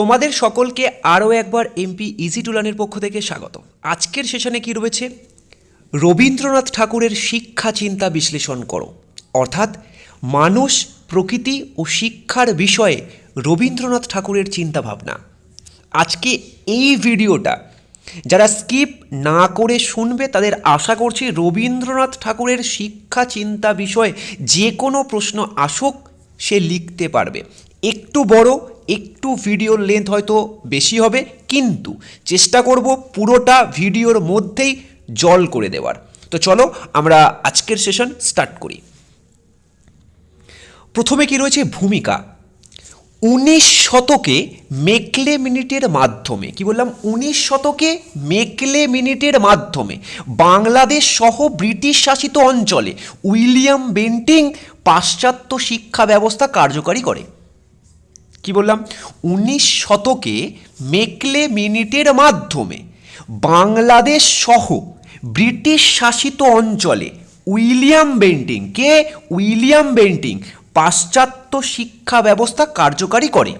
তোমাদের সকলকে আরও একবার এমপি ইজি টুলানের পক্ষ থেকে স্বাগত আজকের সেশনে কি রয়েছে? রবীন্দ্রনাথ ঠাকুরের শিক্ষা চিন্তা বিশ্লেষণ করো। অর্থাৎ মানুষ, প্রকৃতি ও শিক্ষার বিষয়ে রবীন্দ্রনাথ ঠাকুরের চিন্তা ভাবনা আজকে এই ভিডিওটা যারা স্কিপ না করে শুনবে, তাদের আশা করছি রবীন্দ্রনাথ ঠাকুরের শিক্ষা চিন্তা বিষয়ে যে কোনো প্রশ্ন আসুক, সে লিখতে পারবে। একটু বড়, একটু ভিডিওর লেন্থ হয়তো বেশি হবে, কিন্তু চেষ্টা করব পুরোটা ভিডিওর মধ্যেই জল করে দেওয়ার। তো চলো আমরা আজকের সেশন স্টার্ট করি। প্রথমে কি রয়েছে ভূমিকা? উনিশ শতকে মেকলে মিনিটের মাধ্যমে, কি বললাম? উনিশ শতকে মেকলে মিনিটের মাধ্যমে বাংলাদেশ সহ ব্রিটিশ শাসিত অঞ্চলে উইলিয়াম বেন্টিং পাশ্চাত্য শিক্ষা ব্যবস্থা কার্যকারী করে। কি বললাম? উনিশ শতকে মেকলে মিনিটের মাধ্যমে বাংলাদেশ সহ ব্রিটিশ শাসিত অঞ্চলে উইলিয়াম বেন্টিং কে? উইলিয়াম বেন্টিং পাশ্চাত্য শিক্ষা ব্যবস্থা কার্যকারী করে।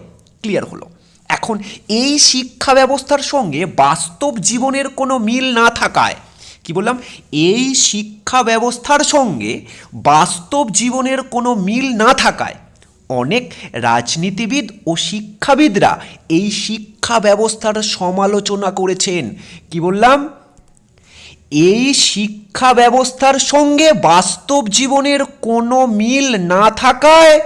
ক্লিয়ার হলো। এখন এই শিক্ষা ব্যবস্থার সঙ্গে বাস্তব জীবনের কোনো মিল না থাকায়, কি বললাম? এই শিক্ষা ব্যবস্থার সঙ্গে বাস্তব জীবনের কোনো মিল না থাকায় অনেক রাজনীতিবিদ ও শিক্ষাবিদরা এই শিক্ষা ব্যবস্থার সমালোচনা করেছেন। কি বললাম? এই শিক্ষা ব্যবস্থার সঙ্গে বাস্তব জীবনের কোনো মিল না থাকায়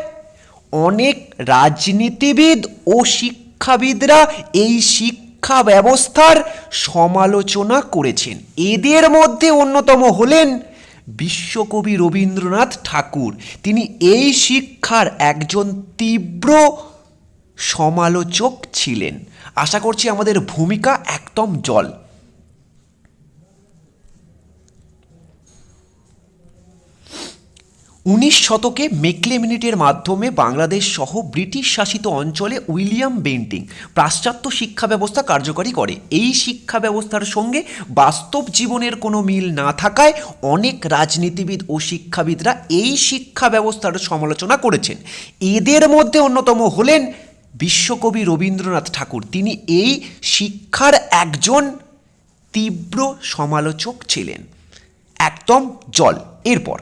অনেক রাজনীতিবিদ ও শিক্ষাবিদরা এই শিক্ষা ব্যবস্থার সমালোচনা করেছেন। এদের মধ্যে অন্যতম হলেন বিশ্বকবি রবীন্দ্রনাথ ঠাকুর। তিনি এই শিক্ষার একজন তীব্র সমালোচক ছিলেন। আশা করছি আমাদের ভূমিকা একদম জল। উনিশ শতকে মেকলে মিনিটের মাধ্যমে বাংলাদেশ সহ ব্রিটিশ শাসিত অঞ্চলে উইলিয়াম বেন্টিং পাশ্চাত্য শিক্ষা ব্যবস্থা কার্যকরী করে। এই শিক্ষা ব্যবস্থার সঙ্গে বাস্তব জীবনের কোনো মিল না থাকায় অনেক রাজনীতিবিদ ও শিক্ষাবিদরা এই শিক্ষা ব্যবস্থার সমালোচনা করেছেন। এদের মধ্যে অন্যতম হলেন বিশ্বকবি রবীন্দ্রনাথ ঠাকুর। তিনি এই শিক্ষার একজন তীব্র সমালোচক ছিলেন। একদম জল। এরপর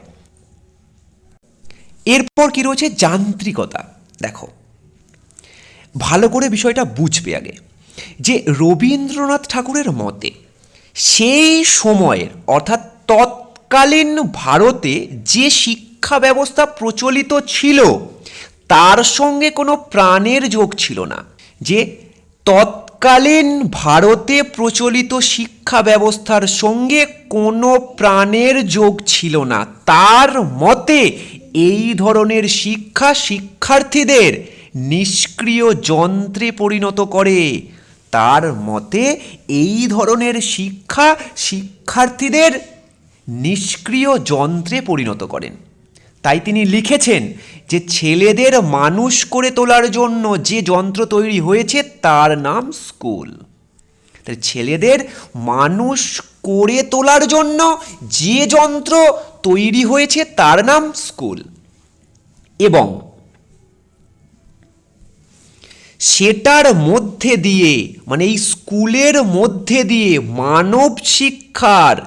এরপর কি রয়েছে? যান্ত্রিকতা। দেখো, ভালো করে বিষয়টা বুঝবে আগে যে রবীন্দ্রনাথ ঠাকুরের মতে সেই সময়ের, অর্থাৎ তৎকালীন ভারতে যে শিক্ষা ব্যবস্থা প্রচলিত ছিল, তার সঙ্গে কোনো প্রাণের যোগ ছিল না। যে তৎকালীন ভারতে প্রচলিত শিক্ষা ব্যবস্থার সঙ্গে কোনো প্রাণের যোগ ছিল না, তার মতে এই ধরনের শিক্ষা শিক্ষার্থীদের নিষ্ক্রিয় যন্ত্রে পরিণত করে। তার মতে, এই ধরনের শিক্ষা শিক্ষার্থীদের নিষ্ক্রিয় যন্ত্রে পরিণত করেন। তাই তিনি লিখেছেন যে, ছেলেদের মানুষ করে তোলার জন্য যে যন্ত্র তৈরি হয়েছে তার নাম স্কুল। ছেলেদের মানুষ করে তোলার জন্য যে যন্ত্র তৈরি হয়েছে তার নাম স্কুল। এবং সেটার মধ্যে দিয়ে মানে এই স্কুলের মধ্যে দিয়ে মানব শিক্ষার,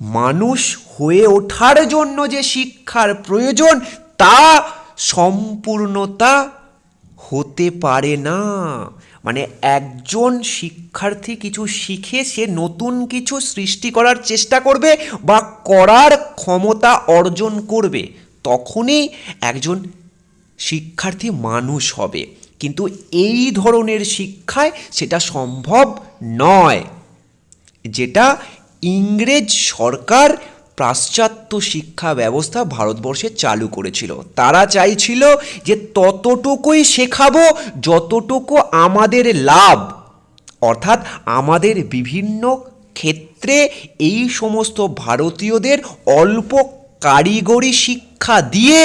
মানুষ হয়ে ওঠার জন্য যে শিক্ষার প্রয়োজন, তা সম্পূর্ণতা হতে পারে না। মানে একজন শিক্ষার্থী কিছু শিখে সে নতুন কিছু সৃষ্টি করার চেষ্টা করবে বা করার ক্ষমতা অর্জন করবে, তখনই একজন শিক্ষার্থী মানুষ হবে। কিন্তু এই ধরনের শিক্ষায় সেটা সম্ভব নয়। যেটা ইংরেজ সরকার পাশ্চাত্য শিক্ষা ব্যবস্থা ভারতবর্ষে চালু করেছিল। তারা চাইছিল যে ততটুকুই শেখাবো, যতটুকু আমাদের লাভ। অর্থাৎ আমাদের বিভিন্ন ক্ষেত্রে এই সমস্ত ভারতীয়দের অল্প কারিগরি শিক্ষা দিয়ে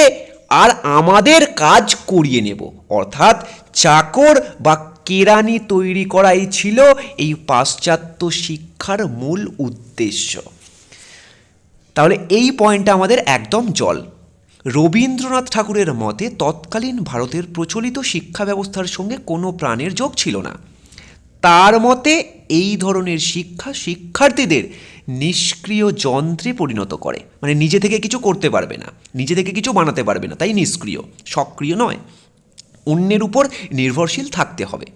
আর আমাদের কাজ করিয়ে নেব। অর্থাৎ চাকর বা কেরানি তৈরি করাই ছিল এই পাশ্চাত্য শিক্ষার মূল উদ্দেশ্য। তাহলে এই পয়েন্টটা আমাদের একদম জল। রবীন্দ্রনাথ ঠাকুরের মতে তৎকালীন ভারতের প্রচলিত শিক্ষা ব্যবস্থার সঙ্গে কোনো প্রাণের যোগ ছিল না। তার মতে এই ধরনের শিক্ষা শিক্ষার্থীদের নিষ্ক্রিয় যন্ত্রে পরিণত করে। মানে নিজে থেকে কিছু করতে পারবে না, নিজে থেকে কিছু বানাতে পারবে না, তাই নিষ্ক্রিয়, সক্রিয় নয়। অন্যের উপর নির্ভরশীল থাকতে হবে।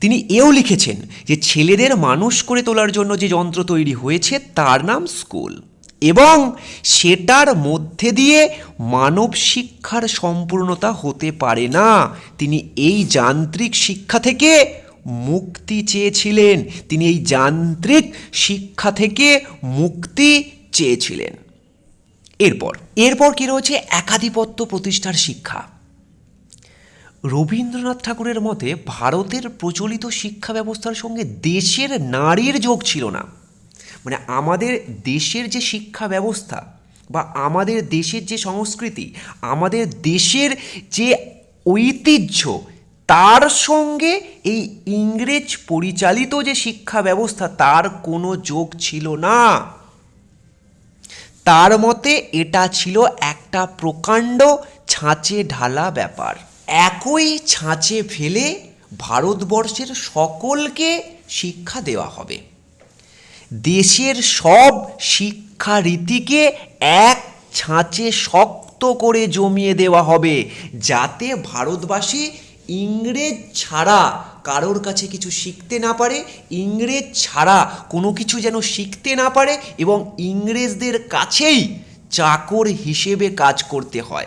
তিনি এও লিখেছেন যে, ছেলেদের মানুষ করে তোলার জন্য যে যন্ত্র তৈরি হয়েছে, তার নাম স্কুল। এবং সেটার মধ্যে দিয়ে মানব শিক্ষার সম্পূর্ণতা হতে পারে না। তিনি এই যান্ত্রিক শিক্ষা থেকে মুক্তি চেয়েছিলেন। তিনি এই যান্ত্রিক শিক্ষা থেকে মুক্তি চেয়েছিলেন। এরপর এরপর কি রয়েছে? একাধিপত্য প্রতিষ্ঠার শিক্ষা। রবীন্দ্রনাথ ঠাকুরের মতে, ভারতের প্রচলিত শিক্ষা ব্যবস্থার সঙ্গে দেশের নারীর যোগ ছিল না। মানে আমাদের দেশের যে শিক্ষা ব্যবস্থা বা আমাদের দেশের যে সংস্কৃতি, আমাদের দেশের যে ঐতিহ্য, তার সঙ্গে এই ইংরেজ পরিচালিত যে শিক্ষা ব্যবস্থা, তার কোনো যোগ ছিল না। তার মতে এটা ছিল একটা প্রকাণ্ড ছাঁচে ঢালা ব্যাপার। একই ছাঁচে ফেলে ভারতবর্ষের সকলকে শিক্ষা দেওয়া হবে। দেশের সব শিক্ষা রীতিকে এক ছাঁচে শক্ত করে জমিয়ে দেওয়া হবে, যাতে ভারতবাসী ইংরেজ ছাড়া কারোর কাছে কিছু শিখতে না পারে, ইংরেজ ছাড়া কোনো কিছু যেন শিখতে না পারে এবং ইংরেজদের কাছেই চাকর হিসেবে কাজ করতে হয়।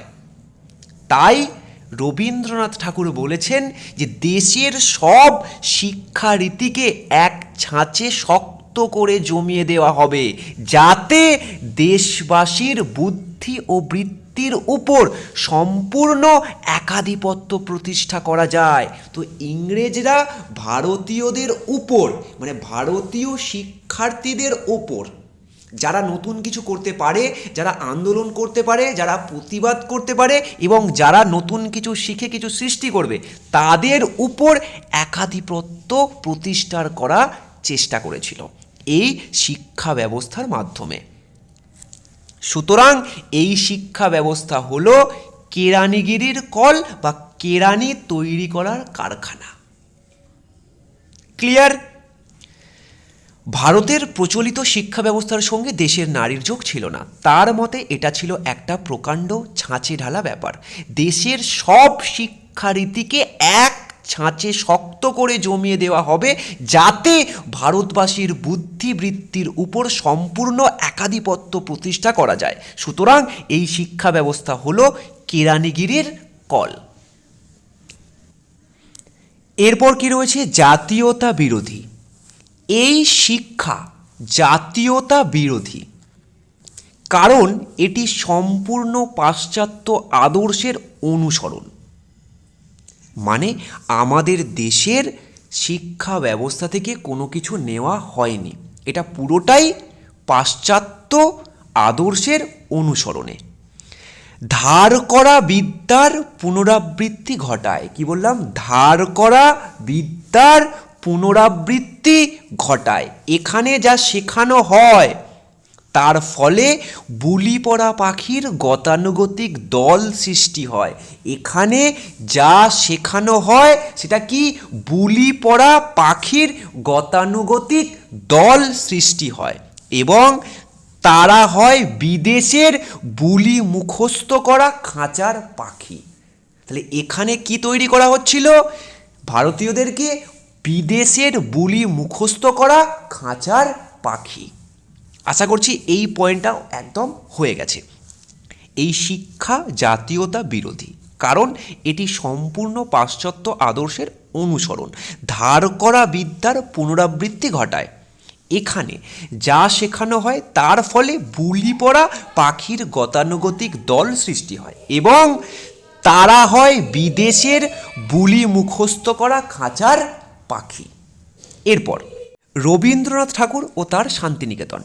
তাই রবীন্দ্রনাথ ঠাকুর বলেছেন যে, দেশের সব শিক্ষা রীতিকে এক ছাঁচে শক্ত করে জমিয়ে দেওয়া হবে, যাতে দেশবাসীর বুদ্ধি ও বৃত্তির উপর সম্পূর্ণ একাধিপত্য প্রতিষ্ঠা করা যায়। তো ইংরেজরা ভারতীয়দের উপর মানে ভারতীয় শিক্ষার্থীদের ওপর যারা নতুন কিছু করতে পারে, যারা আন্দোলন করতে পারে, যারা প্রতিবাদ করতে পারে এবং যারা নতুন কিছু শিখে কিছু সৃষ্টি করবে, তাদের উপর একাধিপত্য প্রতিষ্ঠার করা চেষ্টা করেছিল। এই শিক্ষা ব্যবস্থার মাধ্যমে। সুতরাং এই শিক্ষা ব্যবস্থা হলো কেরানিগিরির কল বা কেরানি তৈরি করার কারখানা। ক্লিয়ার? ভারতের প্রচলিত শিক্ষা ব্যবস্থার সঙ্গে দেশের নারীর যোগ ছিল না। তার মতে এটা ছিল একটা প্রকাণ্ড ছাঁচে ঢালা ব্যাপার। দেশের সব শিক্ষারীতিকে এক ছাঁচে শক্ত করে জমিয়ে দেওয়া হবে যাতে ভারতবাসীর বুদ্ধিবৃত্তির উপর সম্পূর্ণ একাধিপত্য প্রতিষ্ঠা করা যায়। সুতরাং এই শিক্ষা ব্যবস্থা হলো কেরানিগিরির কল। এরপর কি রয়েছে? জাতীয়তা বিরোধী। এই শিক্ষা জাতীয়তা বিরোধী। কারণ এটি সম্পূর্ণ পাশ্চাত্য আদর্শের অনুসরণ। মানে আমাদের দেশের শিক্ষা ব্যবস্থা থেকে কোনো কিছু নেওয়া হয়নি। এটা পুরোটাই পাশ্চাত্য আদর্শের অনুসরণে। ধার করা বিদ্যার পুনরাবৃত্তি ঘটায়। কি বললাম? ধার করা বিদ্যার পুনরাবৃত্তি ঘটায়। এখানে যা শেখানো হয় তার ফলে বুলি পড়া পাখির গতানুগতিক দল সৃষ্টি হয়। এখানে যা শেখানো হয়, সেটা কি? বুলি পড়া পাখির গতানুগতিক দল সৃষ্টি হয় এবং তারা হয় বিদেশের বুলি মুখস্থ করা খাঁচার পাখি। তাহলে এখানে কি তৈরি করা হচ্ছিল? ভারতীয়দেরকে বিদেশের বুলি মুখস্থ করা খাঁচার পাখি। আশা করছি এই পয়েন্টটাও একদম হয়ে গেছে। এই শিক্ষা জাতীয়তা বিরোধী, কারণ এটি সম্পূর্ণ পাশ্চাত্য আদর্শের অনুসরণ, ধার করা বিদ্যার পুনরাবৃত্তি ঘটায়। এখানে যা শেখানো হয় তার ফলে বুলি পড়া পাখির গতানুগতিক দল সৃষ্টি হয় এবং তারা হয় বিদেশের বুলি মুখস্থ করা খাঁচার পাখি। এরপর রবীন্দ্রনাথ ঠাকুর ও তার শান্তিনিকেতন।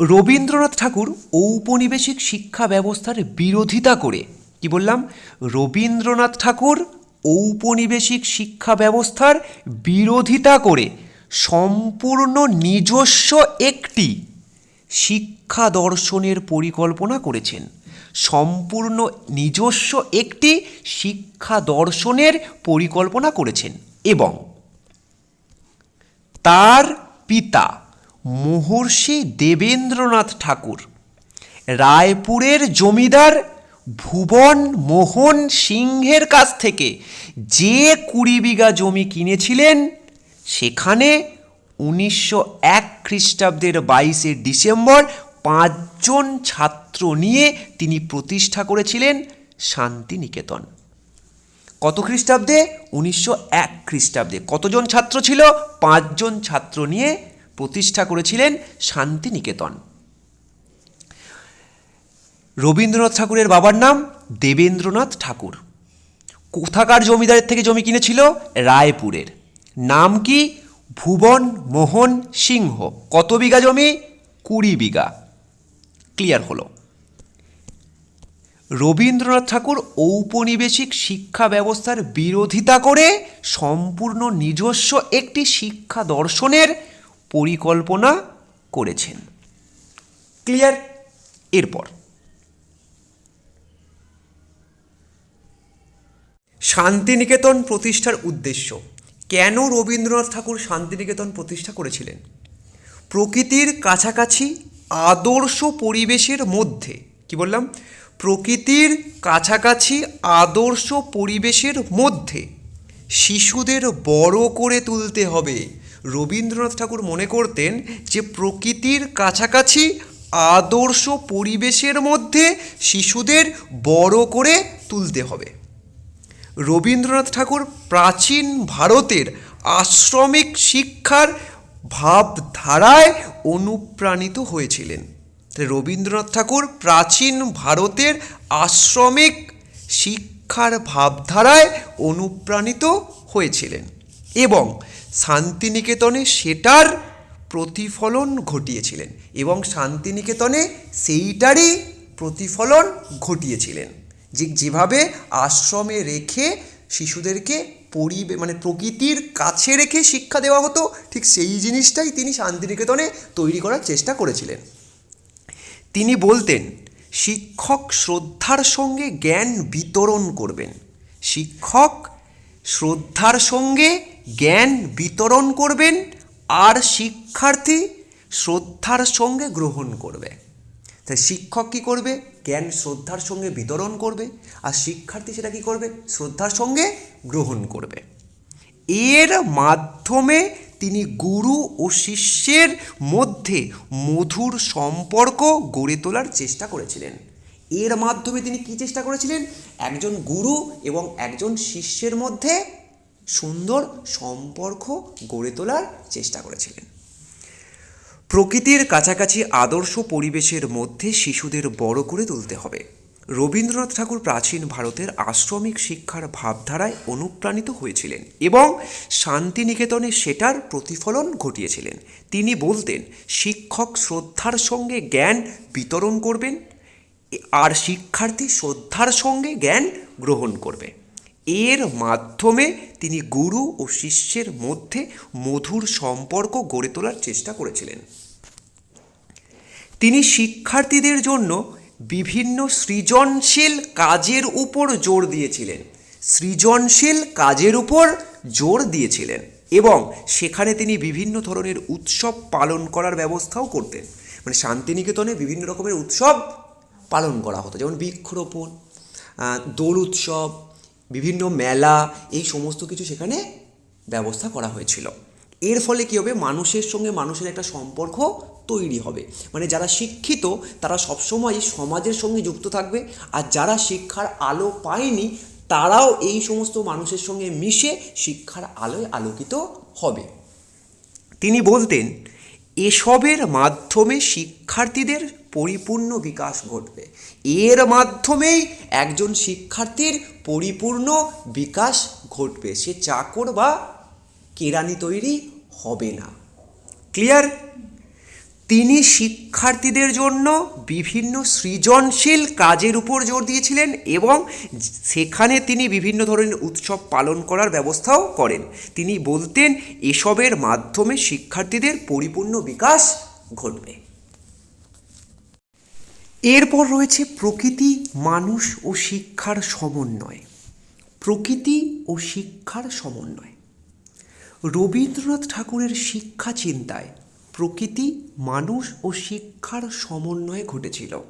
রবীন্দ্রনাথ ঠাকুর ঔপনিবেশিক শিক্ষা ব্যবস্থার বিরোধিতা করে, কি বললাম? রবীন্দ্রনাথ ঠাকুর ঔপনিবেশিক শিক্ষা ব্যবস্থার বিরোধিতা করে সম্পূর্ণ নিজস্ব একটি শিক্ষা দর্শনের পরিকল্পনা করেছেন। সম্পূর্ণ নিজস্ব একটি শিক্ষা দর্শনের পরিকল্পনা করেছেন এবং তার পিতা মহর্ষি দেবেন্দ্রনাথ ঠাকুর, রায়পুরের জমিদার ভুবন মোহন সিংহের কাছ থেকে যে কুড়ি বিঘা জমি কিনেছিলেন, সেখানে উনিশশো এক খ্রিস্টাব্দের বাইশে ডিসেম্বর পাঁচজন ছাত্র নিয়ে তিনি প্রতিষ্ঠা করেছিলেন শান্তিনিকেতন। কত খ্রিস্টাব্দে? উনিশশো এক খ্রিস্টাব্দে। কতজন ছাত্র ছিল? পাঁচজন ছাত্র নিয়ে প্রতিষ্ঠা করেছিলেন শান্তিনিকেতন। রবীন্দ্রনাথ ঠাকুরের বাবার নাম দেবেন্দ্রনাথ ঠাকুর। কোথাকার জমিদারের থেকে জমি কিনেছিল? রায়পুরের। নাম কি? ভুবন মোহন সিংহ। কত বিঘা জমি? কুড়ি বিঘা। ক্লিয়ার হলো। রবীন্দ্রনাথ ঠাকুর ঔপনিবেশিক শিক্ষা ব্যবস্থার বিরোধিতা করে সম্পূর্ণ নিজস্ব একটি শিক্ষা দর্শনের পরিকল্পনা করেছেন। ক্লিয়ার? এরপর। শান্তিনিকেতন প্রতিষ্ঠার উদ্দেশ্য। কেন রবীন্দ্রনাথ ঠাকুর শান্তিনিকেতন প্রতিষ্ঠা করেছিলেন? প্রকৃতির কাছাকাছি, আদর্শ পরিবেশের মধ্যে। কি বললাম? প্রকৃতির কাছাকাছি, আদর্শ পরিবেশের মধ্যে শিশুদের বড় করে তুলতে হবে। রবীন্দ্রনাথ ঠাকুর মনে করতেন যে প্রকৃতির কাছাকাছি আদর্শ পরিবেশের মধ্যে শিশুদের বড় করে তুলতে হবে। রবীন্দ্রনাথ ঠাকুর প্রাচীন ভারতের আশ্রমিক শিক্ষার ভাবধারায় অনুপ্রাণিত হয়েছিলেন। রবীন্দ্রনাথ ঠাকুর প্রাচীন ভারতের আশ্রমিক শিক্ষার ভাবধারায় অনুপ্রাণিত হয়েছিলেন। এবং শান্তিনিকেতনে সেটার প্রতিফলন ঘটিয়েছিলেন এবং শান্তিনিকেতনে সেইটারই প্রতিফলন ঘটিয়েছিলেন। যে যেভাবে আশ্রমে রেখে শিশুদেরকে পরিবে মানে প্রকৃতির কাছে রেখে শিক্ষা দেওয়া হতো, ঠিক সেই জিনিসটাই তিনি শান্তিনিকেতনে তৈরি করার চেষ্টা করেছিলেন। তিনি বলতেন, শিক্ষক শ্রদ্ধার সঙ্গে জ্ঞান বিতরণ করবেন। শিক্ষক শ্রদ্ধার সঙ্গে জ্ঞান বিতরণ করবেন আর শিক্ষার্থী শ্রদ্ধার সঙ্গে গ্রহণ করবে। তাই শিক্ষক কী করবে? জ্ঞান শ্রদ্ধার সঙ্গে বিতরণ করবে আর শিক্ষার্থী সেটা কী করবে? শ্রদ্ধার সঙ্গে গ্রহণ করবে। এর মাধ্যমে তিনি গুরু ও শিষ্যের মধ্যে মধুর সম্পর্ক গড়ে তোলার চেষ্টা করেছিলেন। এর মাধ্যমে তিনি কী চেষ্টা করেছিলেন? একজন গুরু এবং একজন শিষ্যের মধ্যে সুন্দর সম্পর্ক গড়ে তোলার চেষ্টা করেছিলেন। প্রকৃতির কাছাকাছি আদর্শ পরিবেশের মধ্যে শিশুদের বড় করে তুলতে হবে। রবীন্দ্রনাথ ঠাকুর প্রাচীন ভারতের আশ্রমিক শিক্ষার ভাবধারায় অনুপ্রাণিত হয়েছিলেন এবং শান্তিনিকেতনে সেটার প্রতিফলন ঘটিয়েছিলেন। তিনি বলতেন, শিক্ষক শ্রদ্ধার সঙ্গে জ্ঞান বিতরণ করবেন, আর শিক্ষার্থী শ্রদ্ধার সঙ্গে জ্ঞান গ্রহণ করবে। এর মাধ্যমে তিনি গুরু ও শিষ্যের মধ্যে মধুর সম্পর্ক গড়ে তোলার চেষ্টা করেছিলেন। তিনি শিক্ষার্থীদের জন্য বিভিন্ন সৃজনশীল কাজের উপর জোর দিয়েছিলেন। সৃজনশীল কাজের উপর জোর দিয়েছিলেন এবং সেখানে তিনি বিভিন্ন ধরনের উৎসব পালন করার ব্যবস্থাও করতেন। মানে শান্তিনিকেতনে বিভিন্ন রকমের উৎসব পালন করা হতো। যেমন বৃক্ষরোপণ দোল উৎসব বিভিন্ন মেলা, এই সমস্ত কিছু সেখানে ব্যবস্থা করা হয়েছিল। এর ফলে কী হবে? মানুষের সঙ্গে মানুষের একটা সম্পর্ক তৈরি হবে। মানে যারা শিক্ষিত, তারা সবসময় সমাজের সঙ্গে যুক্ত থাকবে। আর যারা শিক্ষার আলো পায়নি, তারাও এই সমস্ত মানুষের সঙ্গে মিশে শিক্ষার আলোয় আলোকিত হবে। তিনি বলতেন, এসবের মাধ্যমে শিক্ষার্থীদের পরিপূর্ণ বিকাশ ঘটবে। এর মাধ্যমেই একজন শিক্ষার্থীর পরিপূর্ণ বিকাশ ঘটবে। সে চাকর বা কেরানি তৈরি হবে না। ক্লিয়ার? তিনি শিক্ষার্থীদের জন্য বিভিন্ন সৃজনশীল কাজের উপর জোর দিয়েছিলেন এবং সেখানে তিনি বিভিন্ন ধরনের উৎসব পালন করার ব্যবস্থাও করেন। তিনি বলতেন, এসবের মাধ্যমে শিক্ষার্থীদের পরিপূর্ণ বিকাশ ঘটবে। এরপর রয়েছে প্রকৃতি, মানুষ ও শিক্ষার সমন্বয়। প্রকৃতি ও শিক্ষার সমন্বয়। রবীন্দ্রনাথ ঠাকুরের শিক্ষা চিন্তায় প্রকৃতি, মানুষ ও শিক্ষার সমন্বয় ঘটেছিল।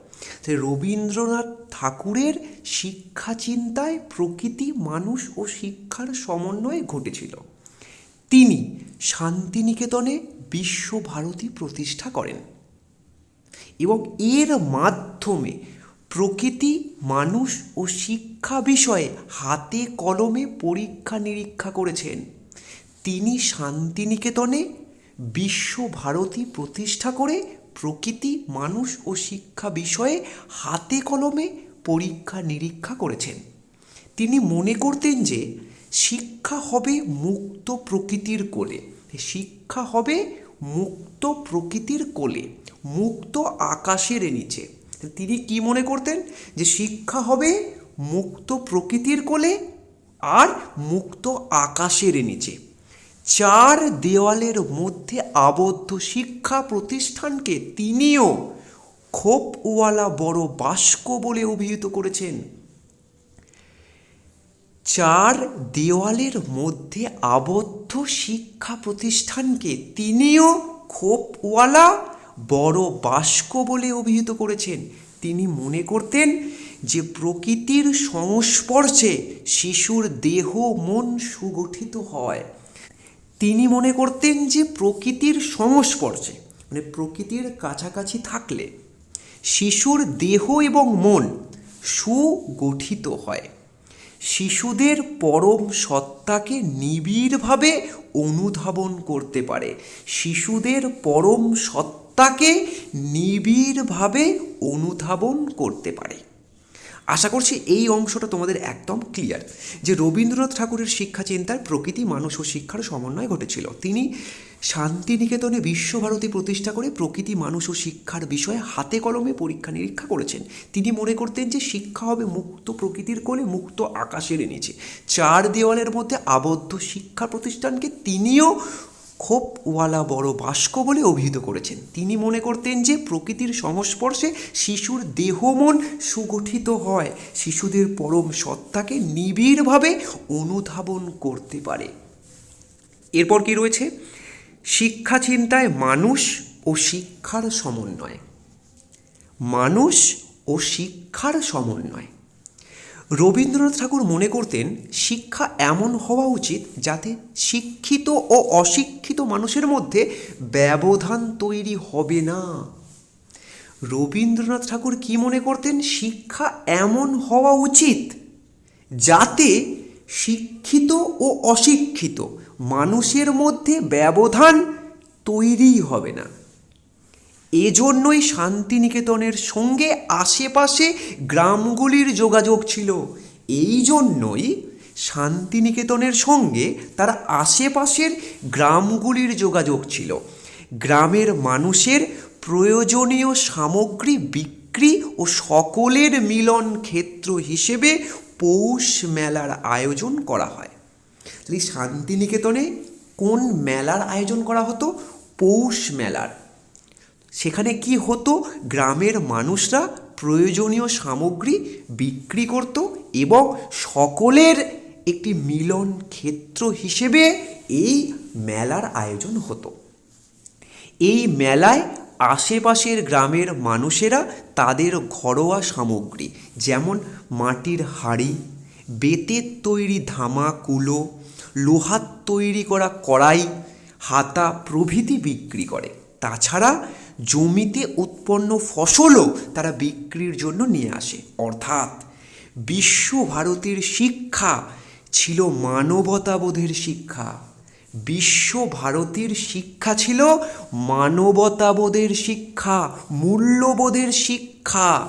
রবীন্দ্রনাথ ঠাকুরের শিক্ষা চিন্তায় প্রকৃতি, মানুষ ও শিক্ষার সমন্বয় ঘটেছিল। তিনি শান্তিনিকেতনে বিশ্বভারতী প্রতিষ্ঠা করেন। এবং এর মাধ্যমে প্রকৃতি, মানুষ ও শিক্ষা বিষয়ে হাতে কলমে পরীক্ষা নিরীক্ষা করেছেন। তিনি শান্তিনিকেতনে বিশ্বভারতী প্রতিষ্ঠা করে প্রকৃতি, মানুষ ও শিক্ষা বিষয়ে হাতে কলমে পরীক্ষা নিরীক্ষা করেছেন। তিনি মনে করতেন যে শিক্ষা হবে মুক্ত প্রকৃতির কোলে। শিক্ষা হবে মুক্ত প্রকৃতির কোলে। মুক্ত আকাশের নিচে। তিনি কি মনে করতেন? যে শিক্ষা হবে মুক্ত প্রকৃতির কোলে আর মুক্ত আকাশের নিচে। চার দেওয়ালের মধ্যে আবদ্ধ শিক্ষা প্রতিষ্ঠানকে তিনিও খোপওয়ালা বড় বাস্ক বলে অভিহিত করেছেন। চার দেওয়ালের মধ্যে আবদ্ধ শিক্ষা প্রতিষ্ঠানকে তিনিও খোপওয়ালা বড় বাস্ক বলে অভিহিত করেছেন। তিনি মনে করতেন যে প্রকৃতির সংস্পর্শে শিশুর দেহ, মন সুগঠিত হয়। তিনি মনে করতেন যে প্রকৃতির সংস্পর্শে মানে প্রকৃতির কাছাকাছি থাকলে শিশুর দেহ এবং মন সুগঠিত হয়। শিশুদের পরম সত্তাকে নিবিড়ভাবে অনুধাবন করতে পারে। শিশুদের পরম সত্তাকে নিবিড়ভাবে অনুধাবন করতে পারে। আশা করছি এই অংশটা তোমাদের একদম ক্লিয়ার যে রবীন্দ্রনাথ ঠাকুরের শিক্ষা চিন্তার প্রকৃতি, মানুষ ও শিক্ষার সমন্বয় ঘটেছিল। তিনি শান্তিনিকেতনে বিশ্বভারতী প্রতিষ্ঠা করে প্রকৃতি, মানুষ ও শিক্ষার বিষয়ে হাতে কলমে পরীক্ষা নিরীক্ষা করেছেন। তিনি মনে করতেন যে শিক্ষা হবে মুক্ত প্রকৃতির কোলে, মুক্ত আকাশের নিচে। চার দেওয়ালের মধ্যে আবদ্ধ শিক্ষা প্রতিষ্ঠানকে তিনিও খোপওয়ালা বড় বাস্ক বলে অভিহিত করেছেন। তিনি মনে করতেন যে প্রকৃতির সংস্পর্শে শিশুর দেহ মন সুগঠিত হয়। শিশুদের পরম সত্তাকে নিবিড়ভাবে অনুধাবন করতে পারে। এরপর কি রয়েছে? শিক্ষা চিন্তায় মানুষ ও শিক্ষার সমন্বয়। মানুষ ও শিক্ষার সমন্বয়। রবীন্দ্রনাথ ঠাকুর মনে করতেন শিক্ষা এমন হওয়া উচিত যাতে শিক্ষিত ও অশিক্ষিত মানুষের মধ্যে ব্যবধান তৈরি হবে না। রবীন্দ্রনাথ ঠাকুর কি মনে করতেন? শিক্ষা এমন হওয়া উচিত যাতে শিক্ষিত ও অশিক্ষিত মানুষের মধ্যে ব্যবধান তৈরি হবে না। এজন্যই শান্তিনিকেতনের সঙ্গে আশেপাশে গ্রামগুলির যোগাযোগ ছিল। এই জন্যই শান্তিনিকেতনের সঙ্গে তার আশেপাশের গ্রামগুলির যোগাযোগ ছিল। গ্রামের মানুষের প্রয়োজনীয় সামগ্রী বিক্রি ও সকলের মিলন ক্ষেত্র হিসেবে পৌষ মেলার আয়োজন করা হয়। তাহলে শান্তিনিকেতনে কোন মেলার আয়োজন করা হতো? পৌষ মেলার। সেখানে কি হতো? গ্রামের মানুষরা প্রয়োজনীয় সামগ্রী বিক্রি করত এবং সকলের একটি মিলন ক্ষেত্র হিসেবে এই মেলার আয়োজন হতো। এই মেলায় আশেপাশের গ্রামের মানুষেরা তাদের ঘরোয়া সামগ্রী যেমন মাটির হাঁড়ি, বেতের তৈরি ধামা কুলো, লোহার তৈরি করা কড়াই, হাতা প্রভৃতি বিক্রি করে। তাছাড়া জমিতে উৎপন্ন ফসলও তারা বিক্রির জন্য নিয়ে আসে। অর্থাৎ বিশ্বভারতীর শিক্ষা ছিল মানবতাবোধের শিক্ষা। বিশ্বভারতীর শিক্ষা ছিল মানবতাবোধের শিক্ষা, মূল্যবোধের শিক্ষা।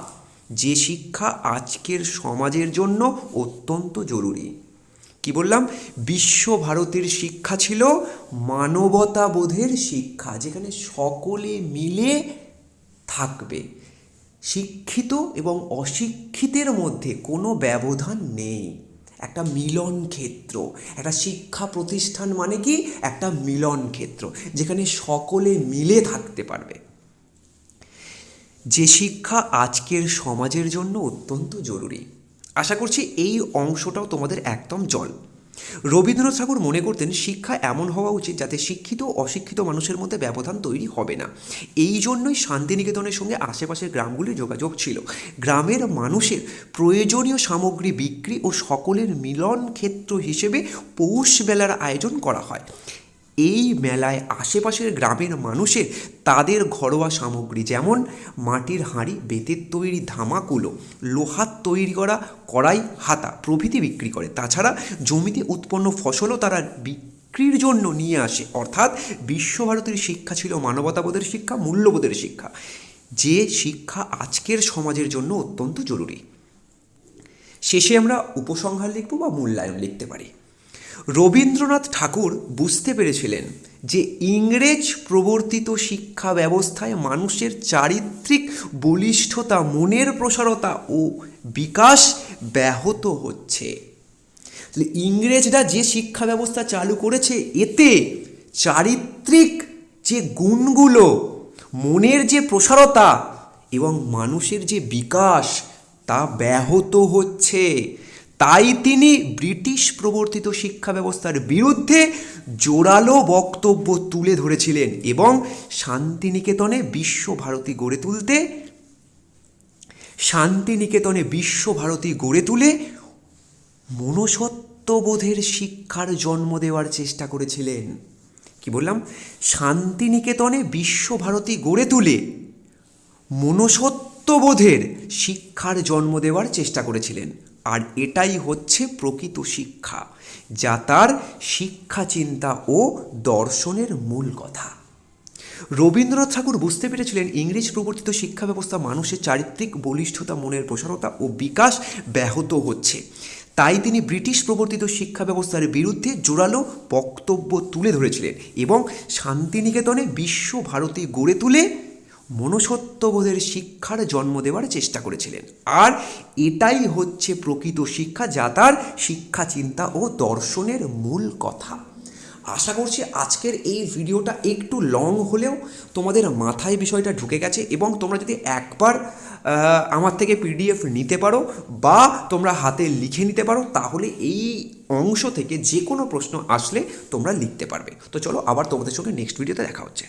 যে শিক্ষা আজকের সমাজের জন্য অত্যন্ত জরুরি। কি বললাম? বিশ্বভারতীর শিক্ষা ছিল মানবতাবোধের শিক্ষা, যেখানে সকলে মিলে থাকবে। শিক্ষিত এবং অশিক্ষিতের মধ্যে কোনো ব্যবধান নেই। একটা মিলন ক্ষেত্র, একটা শিক্ষা প্রতিষ্ঠান মানে কি? একটা মিলন ক্ষেত্র, যেখানে সকলে মিলে থাকতে পারবে। যে শিক্ষা আজকের সমাজের জন্য অত্যন্ত জরুরি। আশা করছি এই অংশটাও তোমাদের একদম জল। রবীন্দ্রনাথ ঠাকুর মনে করতেন শিক্ষা এমন হওয়া উচিত যাতে শিক্ষিত ও অশিক্ষিত মানুষের মধ্যে ব্যবধান তৈরি হবে না। এই জন্যই শান্তিনিকেতনের সঙ্গে আশেপাশের গ্রামগুলি যোগাযোগ ছিল। গ্রামের মানুষের প্রয়োজনীয় সামগ্রী বিক্রি ও সকলের মিলন ক্ষেত্র হিসেবে পৌষ মেলার আয়োজন করা হয়। এই মেলায় আশেপাশের গ্রামের মানুষের তাদের ঘরোয়া সামগ্রী যেমন মাটির হাঁড়ি, বেতের তৈরি ধামাকুলো, লোহার তৈরি করা কড়াই, হাতা প্রভৃতি বিক্রি করে। তাছাড়া জমিতে উৎপন্ন ফসলও তারা বিক্রির জন্য নিয়ে আসে। অর্থাৎ বিশ্বভারতীর শিক্ষা ছিল মানবতাবোধের শিক্ষা, মূল্যবোধের শিক্ষা। যে শিক্ষা আজকের সমাজের জন্য অত্যন্ত জরুরি। শেষে আমরা উপসংহার লিখব বা মূল্যায়ন লিখতে পারি। রবীন্দ্রনাথ ঠাকুর বুঝতে পেরেছিলেন যে ইংরেজ প্রবর্তিত শিক্ষা ব্যবস্থায় মানুষের চারিত্রিক বলিষ্ঠতা, মনের প্রসারতা ও বিকাশ ব্যাহত হচ্ছে। তাহলে ইংরেজরা যে শিক্ষা ব্যবস্থা চালু করেছে, এতে চারিত্রিক যে গুণগুলো, মনের যে প্রসারতা এবং মানুষের যে বিকাশ, তা ব্যাহত হচ্ছে। তাই তিনি ব্রিটিশ প্রবর্তিত শিক্ষা ব্যবস্থার বিরুদ্ধে জোরালো বক্তব্য তুলে ধরেছিলেন এবং শান্তিনিকেতনে বিশ্বভারতী গড়ে তুলতে, শান্তিনিকেতনে বিশ্বভারতী গড়ে তুলে মনসত্ত্ববোধের শিক্ষার জন্ম দেওয়ার চেষ্টা করেছিলেন। কি বললাম? শান্তিনিকেতনে বিশ্বভারতী গড়ে তুলে মনসত্ত্ববোধের শিক্ষার জন্ম দেওয়ার চেষ্টা করেছিলেন। আর এটাই হচ্ছে প্রকৃত শিক্ষা, যা তার শিক্ষা চিন্তা ও দর্শনের মূল কথা। রবীন্দ্রনাথ ঠাকুর বুঝতে পেরেছিলেন ইংরেজ প্রবর্তিত শিক্ষা ব্যবস্থা মানুষের চারিত্রিক বলিষ্ঠতা, মনের প্রসারতা ও বিকাশ ব্যাহত হচ্ছে। তাই তিনি ব্রিটিশ প্রবর্তিত শিক্ষা ব্যবস্থার বিরুদ্ধে জোরালো বক্তব্য তুলে ধরেছিলেন এবং শান্তিনিকেতনে বিশ্বভারতী গড়ে তুলে মনসত্ত্ববোধের শিক্ষার জন্ম দেওয়ার চেষ্টা করেছিলেন। আর এটাই হচ্ছে প্রকৃত শিক্ষা, যা তার শিক্ষা চিন্তা ও দর্শনের মূল কথা। আশা করছি আজকের এই ভিডিওটা একটু লং হলেও তোমাদের মাথায় বিষয়টা ঢুকে গেছে এবং তোমরা যদি একবার আমার থেকে পিডিএফ নিতে পারো বা তোমরা হাতে লিখে নিতে পারো, তাহলে এই অংশ থেকে যে কোনো প্রশ্ন আসলে তোমরা লিখতে পারবে। তো চলো আবার তোমাদের সঙ্গে নেক্সট ভিডিওতে দেখা হচ্ছে।